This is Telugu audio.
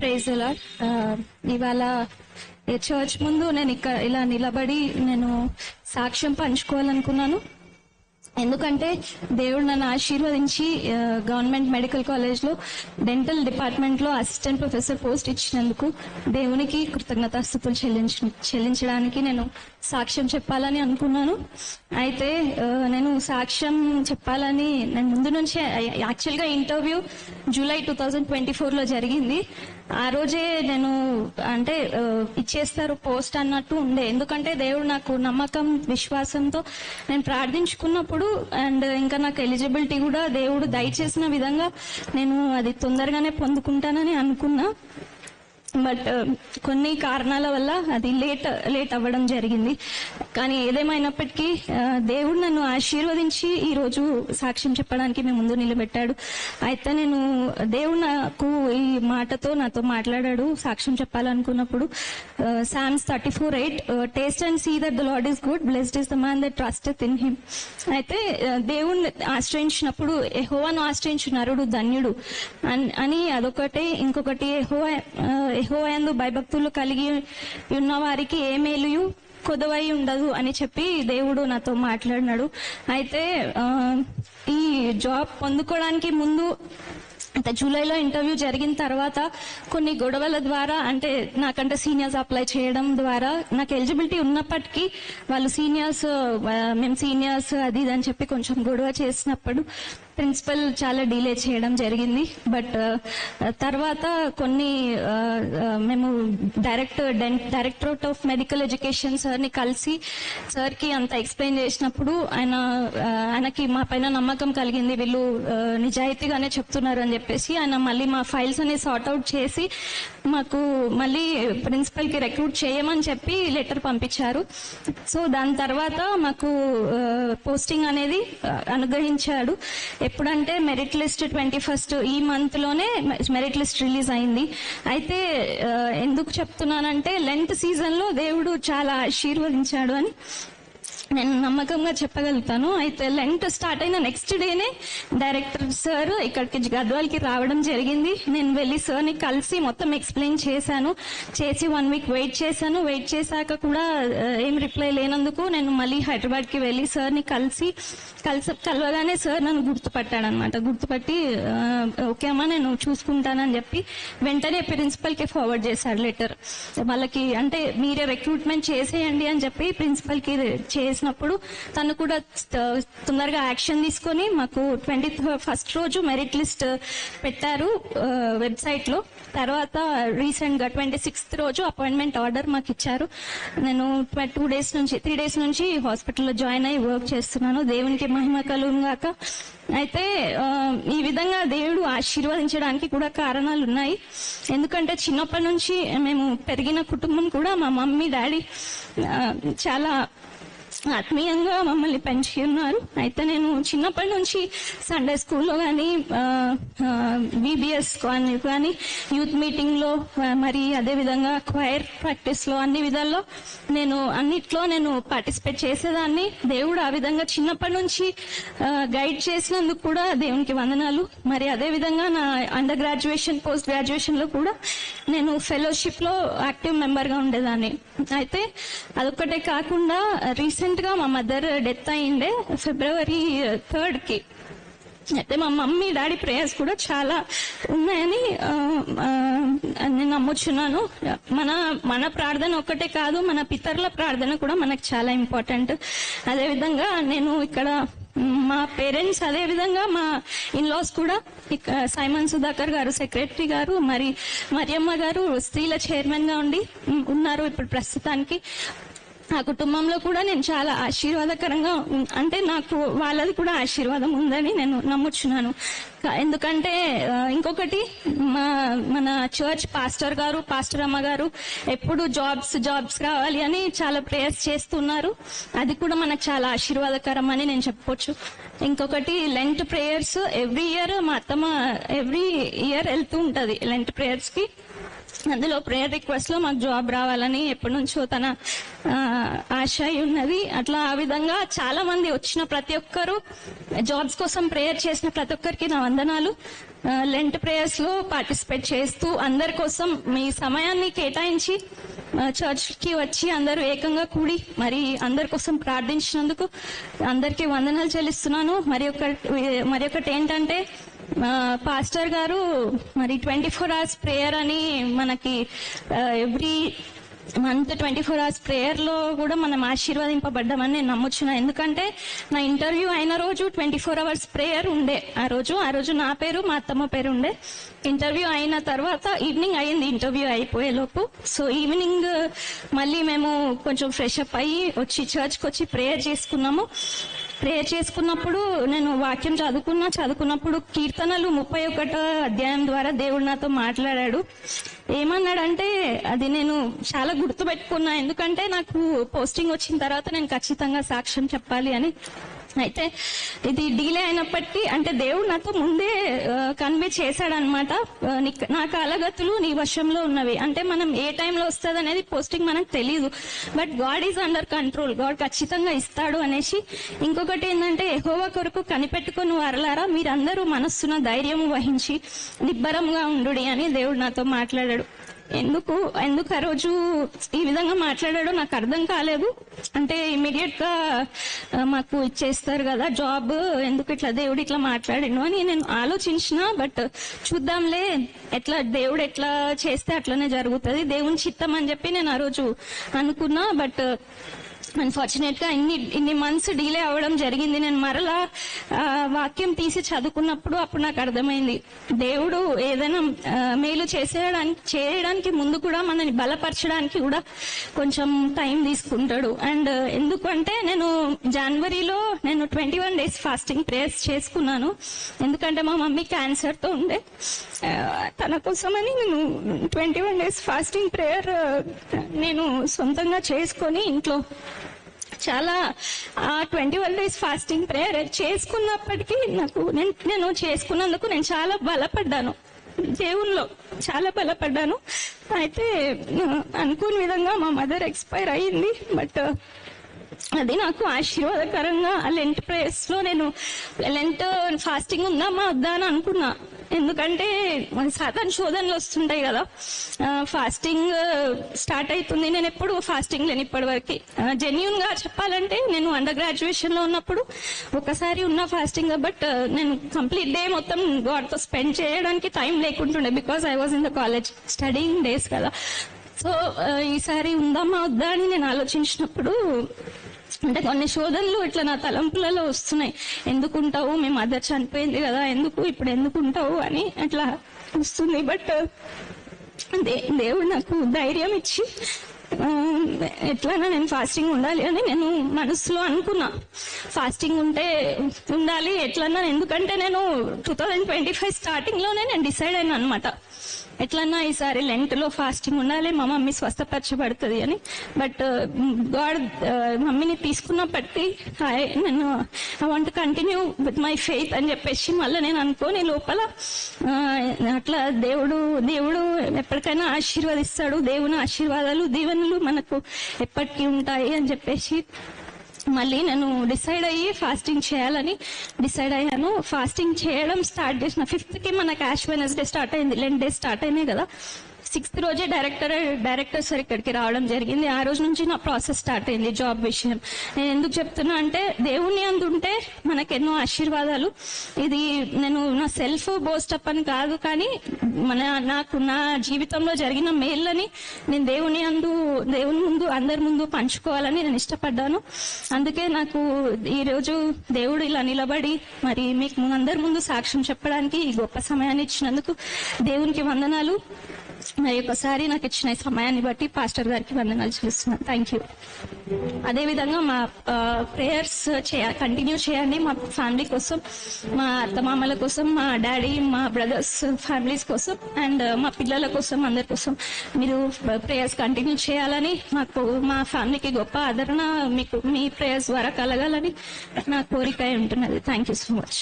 ప్రైజ్ ఎలా ఇవాళ చర్చ్ ముందు నేను ఇక్కడ ఇలా నిలబడి నేను సాక్ష్యం పంచుకోవాలనుకున్నాను. ఎందుకంటే దేవుడు నన్ను ఆశీర్వదించి గవర్నమెంట్ మెడికల్ కాలేజ్లో డెంటల్ డిపార్ట్మెంట్లో అసిస్టెంట్ ప్రొఫెసర్ పోస్ట్ ఇచ్చినందుకు దేవునికి కృతజ్ఞతాస్థుతులు చెల్లించ చెల్లించడానికి నేను సాక్ష్యం చెప్పాలని అనుకున్నాను. అయితే నేను సాక్ష్యం చెప్పాలని నేను ముందు నుంచే యాక్చువల్గా interview July two thousand twenty ఫోర్లో జరిగింది. ఆ రోజే నేను అంటే ఇచ్చేస్తారు పోస్ట్ అన్నట్టు ఉండే. ఎందుకంటే దేవుడు నాకు నమ్మకం విశ్వాసంతో నేను ప్రార్థించుకున్నప్పుడు అండ్ ఇంకా నాకు ఎలిజిబిలిటీ కూడా దేవుడు దయచేసిన విధంగా నేను అది తొందరగానే పొందుకుంటానని అనుకున్నా. బట్ కొన్ని కారణాల వల్ల అది లేట్ లేట్ అవ్వడం జరిగింది. కానీ ఏదేమైనప్పటికీ దేవుడు నన్ను ఆశీర్వదించి ఈ రోజు సాక్ష్యం చెప్పడానికి మేము ముందు నిలబెట్టాడు. అయితే నేను దేవుడు నాకు ఈ మాటతో నాతో మాట్లాడాడు సాక్ష్యం చెప్పాలనుకున్నప్పుడు. Psalms thirty four eight taste and see that the Lord is good blessed is the man that trust in him. అయితే దేవుణ్ణి ఆశ్రయించినప్పుడు ఎహోవాను ఆశ్రయించు నరుడు ధన్యుడు. అన్- అని అదొకటి. ఇంకొకటి ఎహోవా అందు భయభక్తులు కలిగి ఉన్న వారికి ఏ మేలుయు? కొదవై ఉండదు అని చెప్పి దేవుడు నాతో మాట్లాడినాడు. అయితే ఈ జాబ్ పొందుకోవడానికి ముందు అంటే జూలైలో ఇంటర్వ్యూ జరిగిన తర్వాత కొన్ని గొడవల ద్వారా అంటే నాకంటే సీనియర్స్ అప్లై చేయడం ద్వారా నాకు ఎలిజిబిలిటీ ఉన్నప్పటికీ వాళ్ళు సీనియర్స్ మేము సీనియర్స్ అది ఇది అని చెప్పి కొంచెం గొడవ చేసినప్పుడు ప్రిన్సిపల్ చాలా డిలే చేయడం జరిగింది. బట్ తర్వాత కొన్ని మేము director directorate of medical education సార్ని కలిసి సార్కి అంత ఎక్స్ప్లెయిన్ చేసినప్పుడు ఆయన ఆయనకి మా పైన నమ్మకం కలిగింది. వీళ్ళు నిజాయితీగానే చెప్తున్నారు అని చెప్పేసి ఆయన మళ్ళీ మా ఫైల్స్ అన్ని సార్ట్ అవుట్ చేసి మాకు మళ్ళీ ప్రిన్సిపల్కి రిక్రూట్ చేయమని చెప్పి లెటర్ పంపించారు. సో దాని తర్వాత మాకు పోస్టింగ్ అనేది అనుగ్రహించాడు. ఎప్పుడంటే మెరిట్ లిస్ట్ ట్వంటీ ఫస్ట్ ఈ మంత్లోనే మెరిట్ లిస్ట్ రిలీజ్ అయింది. అయితే ఎందుకు చెప్తున్నానంటే లెంత్ సీజన్లో దేవుడు చాలా ఆశీర్వదించాడు అని. నేను నమ్మకంగా చెప్పగలుగుతాను. అయితే లెంట్ స్టార్ట్ అయిన నెక్స్ట్ డేనే డైరెక్టర్ సార్ ఇక్కడికి గద్వాల్కి రావడం జరిగింది. నేను వెళ్ళి సార్ని కలిసి మొత్తం ఎక్స్ప్లెయిన్ చేశాను. చేసి వన్ వీక్ వెయిట్ చేశాను. వెయిట్ చేశాక కూడా ఏం రిప్లై లేనందుకు నేను మళ్ళీ హైదరాబాద్కి వెళ్ళి సార్ని కలిసి కలిసి కలవగానే సార్ నన్ను గుర్తుపట్టాడనమాట. గుర్తుపట్టి ఓకే అమ్మా నేను చూసుకుంటానని చెప్పి వెంటనే ప్రిన్సిపల్కి ఫార్వర్డ్ చేశాడు లెటర్. వాళ్ళకి అంటే మీరే రిక్రూట్మెంట్ చేసేయండి అని చెప్పి ప్రిన్సిపల్కి చేసి చేసినప్పుడు తను కూడా తొందరగా యాక్షన్ తీసుకొని మాకు ట్వంటీ ఫస్ట్ రోజు మెరిట్ లిస్ట్ పెట్టారు వెబ్సైట్లో తర్వాత రీసెంట్గా ట్వంటీ సిక్స్త్ రోజు అపాయింట్మెంట్ ఆర్డర్ మాకు ఇచ్చారు. నేను టూ డేస్ నుంచి త్రీ డేస్ నుంచి హాస్పిటల్లో జాయిన్ అయ్యి వర్క్ చేస్తున్నాను. దేవునికి మహిమ కలుగాక అయితే ఈ విధంగా దేవుడు ఆశీర్వదించడానికి కూడా కారణాలు ఉన్నాయి. ఎందుకంటే చిన్నప్పటి నుంచి మేము పెరిగిన కుటుంబం కూడా మా మమ్మీ డాడీ చాలా ఆత్మీయంగా మమ్మల్ని పెంచి ఉన్నారు అయితే నేను చిన్నప్పటి నుంచి సండే స్కూల్లో కానీ బీబీఎస్ కానీ కానీ యూత్ మీటింగ్లో మరి అదే విధంగా క్వైర్ ప్రాక్టీస్లో అన్ని విధాల్లో నేను అన్నిట్లో నేను పార్టిసిపేట్ చేసేదాన్ని. దేవుడు ఆ విధంగా చిన్నప్పటి నుంచి గైడ్ చేసినందుకు కూడా దేవునికి వందనాలు. మరి అదే విధంగా నా అండర్ గ్రాడ్యుయేషన్ పోస్ట్ గ్రాడ్యుయేషన్లో కూడా నేను ఫెలోషిప్లో యాక్టివ్ మెంబర్గా ఉండేదాన్ని. అయితే అదొక్కటే కాకుండా రీసెంట్ గా మా మదర్ డెత్ అయిండే ఫిబ్రవరి థర్డ్కి. అయితే మా మమ్మీ డాడీ ప్రేయర్స్ కూడా చాలా ఉన్నాయని నేను నమ్ముచున్నాను. మన మన ప్రార్థన ఒక్కటే కాదు మన పితరుల ప్రార్థన కూడా మనకు చాలా ఇంపార్టెంట్ అదేవిధంగా నేను ఇక్కడ మా పేరెంట్స్ అదే విధంగా మా ఇన్లాస్ కూడా సైమన్ సుధాకర్ గారు సెక్రటరీ గారు మరి మరియమ్మ గారు స్త్రీల చైర్మన్గా ఉండి ఉన్నారు ఇప్పుడు ప్రస్తుతానికి. ఆ కుటుంబంలో కూడా నేను చాలా ఆశీర్వాదకరంగా అంటే నాకు వాళ్ళది కూడా ఆశీర్వాదం ఉందని నేను నమ్ముచున్నాను. ఎందుకంటే ఇంకొకటి మా మన చర్చ్ పాస్టర్ గారు పాస్టర్ అమ్మ గారు ఎప్పుడు జాబ్స్ జాబ్స్ కావాలి అని చాలా ప్రేయర్స్ చేస్తున్నారు. అది కూడా మనకు చాలా ఆశీర్వాదకరం అని నేను చెప్పొచ్చు. ఇంకొకటి లెంట్ ప్రేయర్స్ ఎవ్రీ ఇయర్ మా అత్తమ్మ ఎవ్రీ ఇయర్ వెళ్తూ ఉంటది లెంట్ ప్రేయర్స్కి. అందులో ప్రేయర్ రిక్వెస్ట్లో మాకు జాబ్ రావాలని ఎప్పటి నుంచో తన ఆశ అయి ఉన్నది. అట్లా ఆ విధంగా చాలా మంది వచ్చిన ప్రతి ఒక్కరు జాబ్స్ కోసం ప్రేయర్ చేసిన ప్రతి ఒక్కరికి నా వందనాలు. లెంట్ ప్రేయర్స్లో పార్టిసిపేట్ చేస్తూ అందరి కోసం మీ సమయాన్ని కేటాయించి చర్చ్కి వచ్చి అందరూ ఏకంగా కూడి మరి అందరి కోసం ప్రార్థించినందుకు అందరికీ వందనాలు చెల్లిస్తున్నాను. మరి ఒక మరి ఒకటి ఏంటంటే పాస్టర్ గారు మరి ట్వంటీ ఫోర్ అవర్స్ ప్రేయర్ అని మనకి every month twenty four hours ప్రేయర్లో కూడా మనం ఆశీర్వదింపబడ్డామని నేను నమ్ముచున్నా. ఎందుకంటే నా ఇంటర్వ్యూ అయిన రోజు ట్వంటీ ఫోర్ అవర్స్ ప్రేయర్ ఉండే ఆ రోజు. ఆ రోజు నా పేరు మా అత్తమ్మ పేరు ఉండే. ఇంటర్వ్యూ అయిన తర్వాత ఈవినింగ్ అయింది ఇంటర్వ్యూ అయిపోయేలోపు సో ఈవినింగ్ మళ్ళీ మేము కొంచెం ఫ్రెష్ అప్ అయ్యి వచ్చి చర్చ్కి వచ్చి ప్రేయర్ చేసుకున్నాము. ప్రేయర్ చేసుకున్నప్పుడు నేను వాక్యం చదువుకున్నా చదువుకున్నప్పుడు కీర్తనలు ముప్పై ఒకటో అధ్యాయం ద్వారా దేవుడు నాతో మాట్లాడాడు. ఏమన్నాడంటే అది నేను చాలా గుర్తుపెట్టుకున్నా ఎందుకంటే నాకు పోస్టింగ్ వచ్చిన తర్వాత నేను ఖచ్చితంగా సాక్ష్యం చెప్పాలి అని. అయితే ఇది డీలే అయినప్పటికీ అంటే దేవుడు నాతో ముందే కన్వే చేశాడనమాట. నీ- నా కాలగతులు నీ వశంలో ఉన్నవి. అంటే మనం ఏ టైంలో వస్తుంది అనేది పోస్టింగ్ మనకు తెలియదు but God is under control God ఖచ్చితంగా ఇస్తాడు అనేసి ఇంకొకటి ఏంటంటే ఎహోవా కొరకు కనిపెట్టుకుని వరలారా మీరందరూ మనస్సున ధైర్యం వహించి నిబ్బరంగా ఉండు అని దేవుడు నాతో మాట్లాడాడు. ఎందుకు ఎందుకు ఆ రోజు ఈ విధంగా మాట్లాడాడో నాకు అర్థం కాలేదు. అంటే ఇమీడియట్గా మాకు ఇచ్చేస్తారు కదా జాబ్ ఎందుకు ఇట్లా దేవుడు ఇట్లా మాట్లాడిండు అని నేను ఆలోచించిన బట్ చూద్దాంలే ఎట్లా దేవుడు ఎట్లా చేస్తే అట్లనే జరుగుతుంది. దేవుని చిత్తం అని చెప్పి నేను ఆ రోజు అనుకున్నా బట్ అన్ఫార్చునేట్గా ఇన్ని ఇన్ని మంత్స్ డిలే అవ్వడం జరిగింది. నేను మరలా వాక్యం తీసి చదువుకున్నప్పుడు అప్పుడు నాకు అర్థమైంది. దేవుడు ఏదైనా మేలు చేసేయడానికి చేయడానికి ముందు కూడా మనని బలపరచడానికి కూడా కొంచెం టైం తీసుకుంటాడు. అండ్ ఎందుకంటే నేను జనవరిలో నేను twenty one days fasting prayers చేసుకున్నాను. ఎందుకంటే మా మమ్మీ క్యాన్సర్తో ఉండే. తన కోసమని నేను twenty one days fasting prayer నేను సొంతంగా చేసుకొని ఇంట్లో చాలా ఆ twenty one days fasting prayer చేసుకున్నప్పటికీ నాకు నేను నేను చేసుకున్నందుకు నేను చాలా బలపడ్డాను. దేవుల్లో చాలా బలపడ్డాను. అయితే ఆ, అనుకోని విధంగా మా మదర్ ఎక్స్పైర్ అయ్యింది బట్ అది నాకు ఆశీర్వాదకరంగా ఆ లెంట్ ప్రేయర్స్లో నేను లెంట్ ఫాస్టింగ్ ఉందామా వద్దా అని అనుకున్నా. ఎందుకంటే మన సాధారణ శోధనలు వస్తుంటాయి కదా. ఫాస్టింగ్ స్టార్ట్ అవుతుంది. నేను ఎప్పుడు ఫాస్టింగ్ లేని ఇప్పటి వరకు. జెన్యున్గా చెప్పాలంటే నేను అండర్ గ్రాడ్యుయేషన్లో ఉన్నప్పుడు ఒకసారి ఉన్న ఫాస్టింగ్ బట్ నేను కంప్లీట్ డే మొత్తం గాడ్తో స్పెండ్ చేయడానికి time లేకుంటుండే because I was in the college studying days కదా. సో ఈసారి ఉందామా వద్దా అని నేను ఆలోచించినప్పుడు అంటే కొన్ని శోధనలు ఇట్లా నా తలంపులలో వస్తున్నాయి. ఎందుకు ఉంటావు? మీ మదర్ చనిపోయింది కదా ఎందుకు ఇప్పుడు ఎందుకు ఉంటావు అని అట్లా వస్తుంది. బట్ దే- దేవుడు నాకు ధైర్యం ఇచ్చి ఎట్లైనా నేను ఫాస్టింగ్ ఉండాలి అని నేను మనసులో అనుకున్నా. ఫాస్టింగ్ ఉంటే ఉండాలి ఎట్లన్నా ఎందుకంటే నేను టూ థౌజండ్ ట్వంటీ ఫైవ్ స్టార్టింగ్లోనే నేను డిసైడ్ అయినా అనమాట ఎట్లన్నా ఈసారి లెంట్లో ఫాస్టింగ్ ఉండాలి మా మమ్మీ స్వస్థపరచబడుతుంది అని. బట్ గాడ్ uh, uh, మమ్మీని తీసుకున్నప్పటికీ హాయ్ నేను I want continue with my faith అని చెప్పేసి మళ్ళీ నేను అనుకోని లోపల అట్లా దేవుడు దేవుడు ఎప్పటికైనా ఆశీర్వదిస్తాడు దేవుని ఆశీర్వాదాలు ఆలోచనలు మనకు ఎప్పటికీ ఉంటాయి అని చెప్పేసి మళ్ళీ నేను డిసైడ్ అయ్యి ఫాస్టింగ్ చేయాలని డిసైడ్ అయ్యాను. ఫాస్టింగ్ చేయడం స్టార్ట్ చేసిన ఫిఫ్త్కి మన క్యాష్ వెనస్డే స్టార్ట్ అయింది. లెన్ డే స్టార్ట్ అయినాయి కదా. సిక్స్త్ రోజే డైరెక్టర్ డైరెక్టర్ సార్ ఇక్కడికి రావడం జరిగింది. ఆ రోజు నుంచి నా ప్రాసెస్ స్టార్ట్ అయింది జాబ్ విషయం. నేను ఎందుకు చెప్తున్నా అంటే దేవుని అందుంటే మనకు ఎన్నో ఆశీర్వాదాలు. ఇది నేను నా సెల్ఫ్ బోస్టప్ అని కాదు కానీ మన నాకు నా జీవితంలో జరిగిన మేళ్ళని నేను దేవుని అందు దేవుని ముందు అందరి ముందు పంచుకోవాలని నేను ఇష్టపడ్డాను. అందుకే నాకు ఈరోజు దేవుడు ఇలా నిలబడి మరి మీకు అందరి ముందు సాక్ష్యం చెప్పడానికి ఈ గొప్ప సమయాన్ని ఇచ్చినందుకు దేవునికి వందనాలు. మరి ఒకసారి నాకు ఇచ్చిన సమయాన్ని బట్టి పాస్టర్ గారికి వందనాలు చేస్తున్నాను. థ్యాంక్ యూ అదేవిధంగా మా ప్రేయర్స్ చేయ కంటిన్యూ చేయండి మా ఫ్యామిలీ కోసం మా అత్తమామల కోసం మా డాడీ మా బ్రదర్స్ ఫ్యామిలీస్ కోసం అండ్ uh, మా పిల్లల కోసం అందరి కోసం మీరు uh, ప్రేయర్స్ కంటిన్యూ చేయాలని మాకు మా ఫ్యామిలీకి గొప్ప ఆదరణ మీకు మీ ప్రేయర్స్ ద్వారా కలగాలని నా కోరిక ఉంటున్నది. Thank you so much